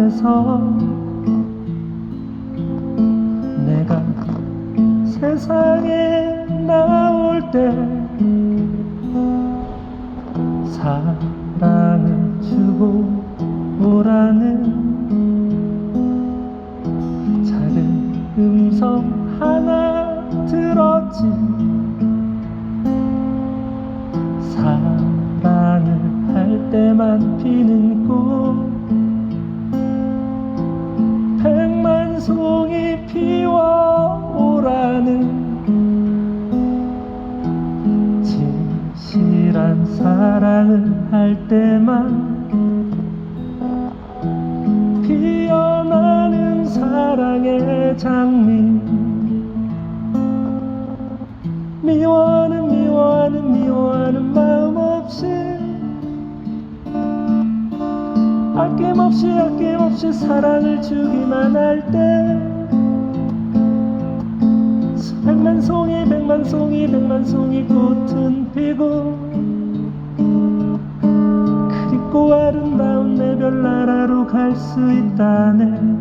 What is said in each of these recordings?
별에서 내가 세상에 나올 때 사랑을 주고 오라는 작은 음성 하나 들었지. 사랑을 할 때만 피는 꽃 백만 송이 피 진실한 사랑을 할 때만 피어나는 사랑의 장미. 미워하는 미워하는 미워하는 마음 없이 아낌없이 아낌없이 사랑을 주기만 할때 수백만 송이 백만 송이 백만 송이 꽃은 피고 아름다운 내 별나라로 갈 수 있다네.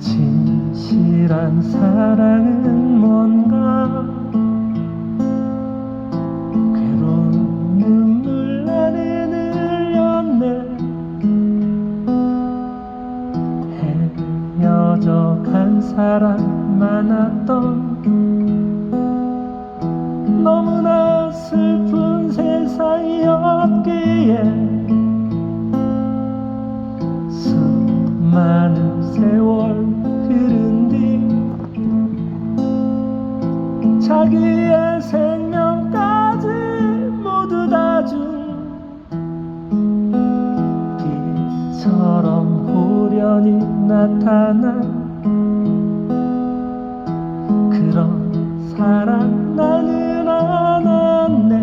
진실한 사랑은 뭔가 사람 많았던 너무나 슬픈 세상이었기에 수많은 세월 흐른 뒤 자기의 생명까지 모두 다준 비처럼 호련히 나타난 사랑 나는 안았네.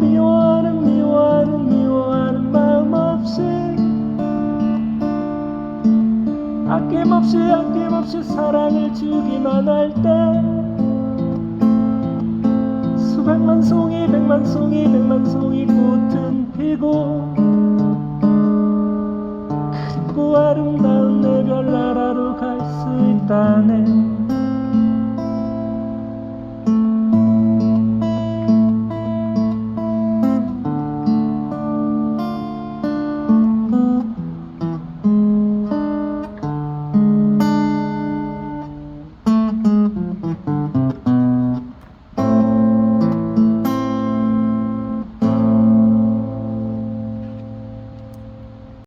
미워하는 미워하는 미워하는 마음 없이 아낌없이 아낌없이 사랑을 주기만 할 때 수백만 송이 백만 송이 백만 송이 꽃은 피고 그리고 아름다운 내